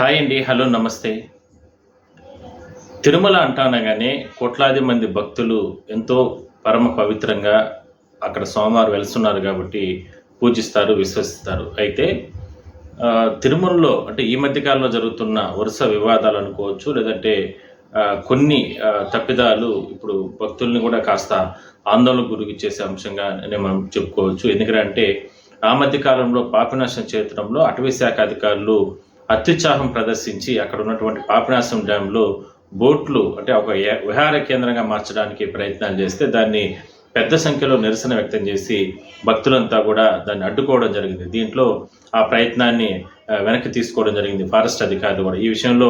Hi అండి hello నమస్తే. తిరుమల అంటానగానే కోట్లాది మంది భక్తులు ఎంతో పరమ పవిత్రంగా అక్కడ సోమవారం వెళ్తున్నారు కాబట్టి పూజిస్తారు విశ్వసిస్తారు. అయితే తిరుమలలో అంటే ఈ మధ్యకాలంలో జరుగుతున్న వరుస వివాదాలు అనుకోవచ్చు లేదంటే కొన్ని తప్పిదాలు ఇప్పుడు భక్తుల్ని కూడా కాస్త ఆందోళనకు గురికి చేసే అంశంగా మనం చెప్పుకోవచ్చు. ఎందుకంటే ఆ మధ్య కాలంలో పాపనాశం చేర్చడంలో అటవీ శాఖ అధికారులు అత్యుత్సాహం ప్రదర్శించి అక్కడ ఉన్నటువంటి పాపనాశం డ్యాంలో బోట్లు అంటే ఒక విహార కేంద్రంగా మార్చడానికి ప్రయత్నాలు చేస్తే దాన్ని పెద్ద సంఖ్యలో నిరసన వ్యక్తం చేసి భక్తులంతా కూడా దాన్ని అడ్డుకోవడం జరిగింది. దీంట్లో ఆ ప్రయత్నాన్ని వెనక్కి తీసుకోవడం జరిగింది ఫారెస్ట్ అధికారులు కూడా. ఈ విషయంలో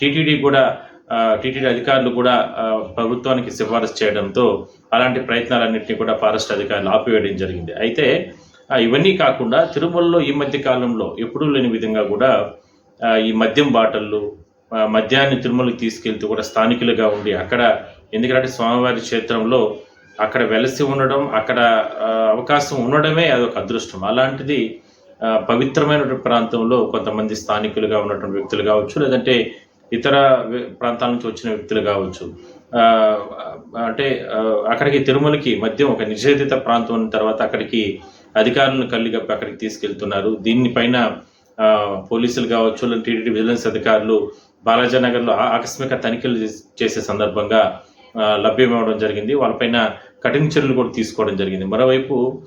టీటీడీ కూడా టీటీడీ అధికారులు కూడా ప్రభుత్వానికి సిఫారసు చేయడంతో అలాంటి ప్రయత్నాలన్నింటినీ కూడా ఫారెస్ట్ అధికారులు ఆపివేయడం జరిగింది. అయితే ఇవన్నీ కాకుండా తిరుమలలో ఈ మధ్య కాలంలో ఎప్పుడూ లేని విధంగా కూడా ఈ మద్యం బాటళ్ళు మద్యాన్ని తిరుమలకి తీసుకెళ్తూ కూడా స్థానికులుగా ఉండి అక్కడ ఎందుకంటే స్వామివారి క్షేత్రంలో అక్కడ వెలసి ఉండడం అక్కడ అవకాశం ఉండడమే అదొక అదృష్టం. అలాంటిది పవిత్రమైన పవిత్రమైనటువంటి ప్రాంతంలో కొంతమంది స్థానికులుగా ఉన్నటువంటి వ్యక్తులు కావచ్చు లేదంటే ఇతర ప్రాంతాల నుంచి వచ్చిన వ్యక్తులు కావచ్చు. అంటే అక్కడికి తిరుమలకి మద్యం ఒక నిషేధిత ప్రాంతం ఉన్న తర్వాత అక్కడికి అధికారులను కల్లిగప్పి అక్కడికి తీసుకెళ్తున్నారు. దీనిపైన పోలీసులు కావచ్చు లేదా టీటీడీ విజిలెన్స్ అధికారులు బాలాజీనగర్లో ఆ- ఆకస్మిక తనిఖీలు చేసే సందర్భంగా ఆ, లభ్యమవడం జరిగింది. వాళ్ళపైన కఠిన చర్యలు కూడా తీసుకోవడం జరిగింది. మరోవైపు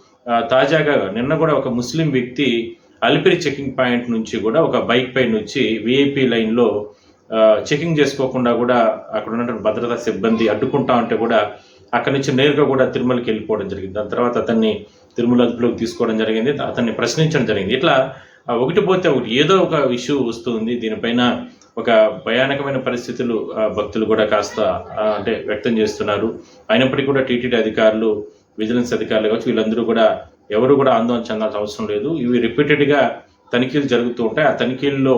తాజాగా నిన్న కూడా ఒక ముస్లిం వ్యక్తి అలిపిరి చెకింగ్ పాయింట్ నుంచి కూడా ఒక బైక్ పై నుంచి విఐపి లైన్లో చెకింగ్ చేసుకోకుండా కూడా అక్కడ ఉన్నటువంటి భద్రతా సిబ్బంది అడ్డుకుంటా ఉంటే కూడా అక్కడి నుంచి నేరుగా కూడా తిరుమలకి వెళ్ళిపోవడం జరిగింది. దాని తర్వాత అతన్ని తిరుమల అదుపులోకి తీసుకోవడం జరిగింది. అతన్ని ప్రశ్నించడం జరిగింది. ఇట్లా ఒకటి పోతే ఒకటి ఏదో ఒక ఇష్యూ వస్తుంది దీనిపైన ఒక భయానకమైన పరిస్థితులు భక్తులు కూడా కాస్త అంటే వ్యక్తం చేస్తున్నారు. అయినప్పటికీ కూడా టీటీడీ అధికారులు విజిలెన్స్ అధికారులు కావచ్చు వీళ్ళందరూ కూడా ఎవరు కూడా ఆందోళన చెందాల్సిన అవసరం లేదు. ఇవి రిపీటెడ్గా తనిఖీలు జరుగుతూ ఉంటాయి. ఆ తనిఖీల్లో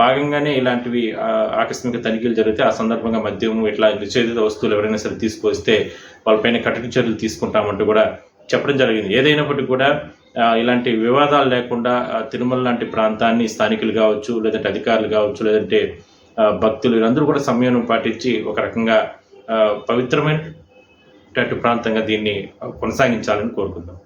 భాగంగానే ఇలాంటివి ఆకస్మిక తనిఖీలు జరిగితే ఆ సందర్భంగా మద్యం ఇట్లా నిషేధిత వస్తువులు ఎవరైనా సరే తీసుకొస్తే వాళ్ళపైన కఠిన చర్యలు తీసుకుంటామంటూ కూడా చెప్పడం జరిగింది. ఏదైనప్పటికీ కూడా ఇలాంటి వివాదాలు లేకుండా తిరుమల లాంటి ప్రాంతాన్ని స్థానికులు కావచ్చు లేదంటే అధికారులు కావచ్చు లేదంటే భక్తులు వీళ్ళందరూ కూడా సంయమనం పాటించి ఒక రకంగా పవిత్రమైనటువంటి పవిత్రమైన ప్రాంతంగా దీన్ని కొనసాగించాలని కోరుకుందాం.